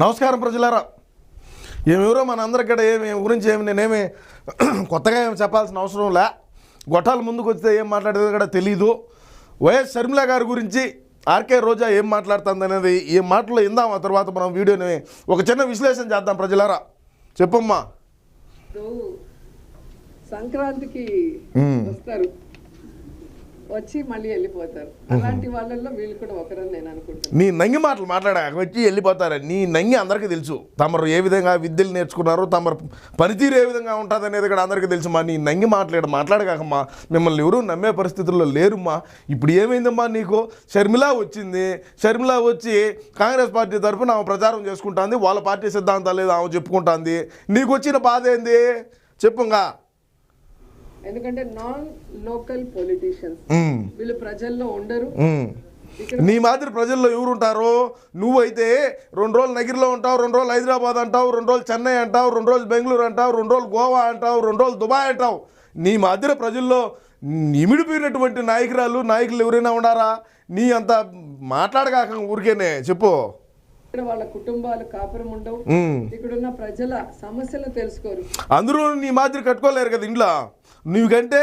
నమస్కారం ప్రజలారా. ఏమెవరో మన అందరికి కూడా ఏమి గురించి ఏమి నేనేమి కొత్తగా ఏమి చెప్పాల్సిన అవసరం లే. గొట్టాల ముందుకు వస్తే ఏం మాట్లాడేది కూడా తెలీదు. వైఎస్ షర్మిల గారి గురించి ఆర్కే రోజా ఏం మాట్లాడుతుంది అనేది ఈ మాటలో ఇందాం ఆ తర్వాత మనం వీడియోని ఒక చిన్న విశ్లేషణ చేద్దాం ప్రజలారా. చెప్పమ్మా. సంక్రాంతికి. వస్తారు. వచ్చి మళ్ళీ వెళ్ళిపోతారు. అలాంటి వాళ్ళల్లో వీళ్ళు కూడా ఒకరని నేను అనుకుంటున్నాను. నీ నంగి మాటలు మాట్లాడా? వచ్చి వెళ్ళిపోతారు. నీ నంగి అందరికీ తెలుసు. తమరు ఏ విధంగా విద్యలు నేర్చుకున్నారు తమరు పనితీరు ఏ విధంగా ఉంటుంది అనేది కూడా అందరికీ తెలుసు మా నీ నంగి మాట్లాడ మాట్లాడగాకమ్మా. మిమ్మల్ని ఎవరూ నమ్మే పరిస్థితుల్లో లేరుమ్మా. ఇప్పుడు ఏమైందమ్మా నీకు? షర్మిల వచ్చింది. షర్మిల వచ్చి కాంగ్రెస్ పార్టీ తరఫున ఆమె ప్రచారం చేసుకుంటుంది. వాళ్ళ పార్టీ సిద్ధాంతాలు లేదు ఆమె చెప్పుకుంటుంది. నీకు వచ్చిన బాధ ఏంది? చెప్పుగా. ఎందుకంటే నాన్ లోకల్ పొలిటీషియన్స్ వీళ్ళు ప్రజల్లో ఉండరు. ఇక్కడ నీ మాదిరి ప్రజల్లో ఎవరు ఉంటారు నువ్వైతే రెండు రోజులు నగిరిలో ఉంటావు రెండు రోజులు హైదరాబాద్ అంటావు రెండు రోజులు చెన్నై అంటావు రెండు రోజులు బెంగళూరు అంటావు రెండు రోజులు గోవా అంటావు రెండు రోజులు దుబాయ్ అంటావు. నీ మాదిరి ప్రజల్లో ఇమిడిపోయినటువంటి నాయకురాలు నాయకులు ఎవరైనా ఉన్నారా? నీ అంత మాట్లాడగాక ఊరికేనే చెప్పు. ఇక్కడ వాళ్ళ కుటుంబాలు కాపురం ఉండవు. ఉమ్. ఇక్కడున్న ప్రజల సమస్యలు తెలుసుకోరు. అందరూ నీ మాదిరి కట్టుకోలేరు కదా ఇంట్లో. నీకంటే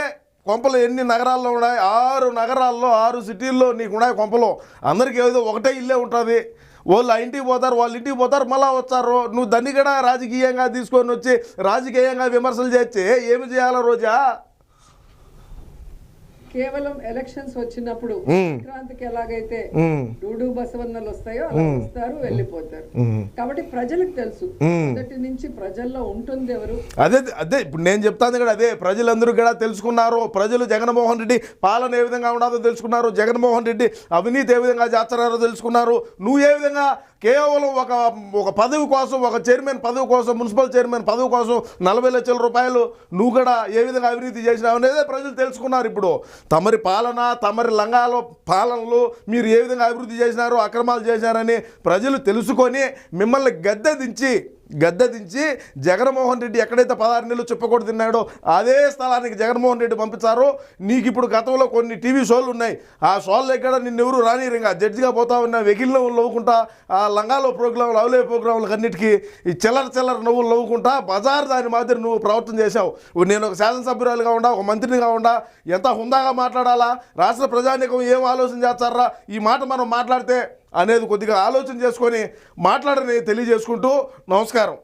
కొంపలు ఎన్ని నగరాల్లో ఉన్నాయి? ఆరు నగరాల్లో ఆరు సిటీల్లో నీకు ఉన్నాయి కొంపలు. అందరికీ ఏదో ఒకటే ఇల్లే ఉంటుంది. వాళ్ళు ఆ ఇంటికి పోతారు వాళ్ళ ఇంటికి పోతారు మళ్ళా వచ్చారు. నువ్వు దాన్ని కూడా రాజకీయంగా తీసుకొని వచ్చి రాజకీయంగా విమర్శలు చేస్తే ఏమి చేయాలో రోజా? కేవలం ఎలక్షన్స్ వచ్చినప్పుడు. సంక్రాంతికి ఎలాగైతే డూడు బసవన్నలు వస్తాయో అలా వస్తారు వెళ్ళిపోతారు. కాబట్టి ప్రజలకు తెలుసు. మొదటి నుంచి ప్రజల్లో ఉంటుంది ఎవరు? అదే అదే ఇప్పుడు నేను చెప్తాను కూడా అదే ప్రజలందరూ కూడా తెలుసుకున్నారు. ప్రజలు జగన్మోహన్ రెడ్డి పాలన ఏ విధంగా ఉండదో తెలుసుకున్నారు. జగన్మోహన్ రెడ్డి అవినీతి ఏ విధంగా చేస్తున్నారో తెలుసుకున్నారు. నువ్వు ఏ విధంగా కేవలం ఒక ఒక పదవి కోసం ఒక చైర్మన్ పదవి కోసం మున్సిపల్ చైర్మన్ పదవి కోసం నలభై లక్షల రూపాయలు నువ్వు కూడా ఏ విధంగా అవినీతి చేసినావు అనేది ప్రజలు తెలుసుకున్నారు ఇప్పుడు. తమరి పాలన తమరి లంగాల పాలనలు మీరు ఏ విధంగా అభివృద్ధి చేసినారో అక్రమాలు చేశారని ప్రజలు తెలుసుకొని మిమ్మల్ని గద్దె దించి గద్దె దించి జగన్మోహన్ రెడ్డి ఎక్కడైతే పదహారు నెలలు చెప్పకూడదు తిన్నాడో అదే స్థలానికి జగన్మోహన్ రెడ్డి పంపించారు నీకు ఇప్పుడు గతంలో కొన్ని టీవీ షోలు ఉన్నాయి. ఆ షోల ఎక్కడ నిన్నెవరు రానిరు ఇంకా జడ్జిగా పోతా ఉన్న వెకిల్లో నవ్వుకుంటా ఆ లంగాలో ప్రోగ్రాంలు అవలే ప్రోగ్రాంలకు అన్నిటికీ ఈ చిల్లర చిల్లర నవ్వులు నవ్వుకుంటా బజార్ దాని మాదిరి నువ్వు ప్రవర్తన చేశావు. నేను ఒక శాసనసభ్యురాలుగా ఉండా ఒక మంత్రినిగా ఉండా ఎంత హుందాగా మాట్లాడాలా? రాష్ట్ర ప్రజానికం ఏం ఆలోచన చేస్తారా? ఈ మాట మనం మాట్లాడితే అనేది కొద్దిగా ఆలోచన చేసుకొని మాట్లాడని తెలియజేసుకుంటూ నమస్కారం.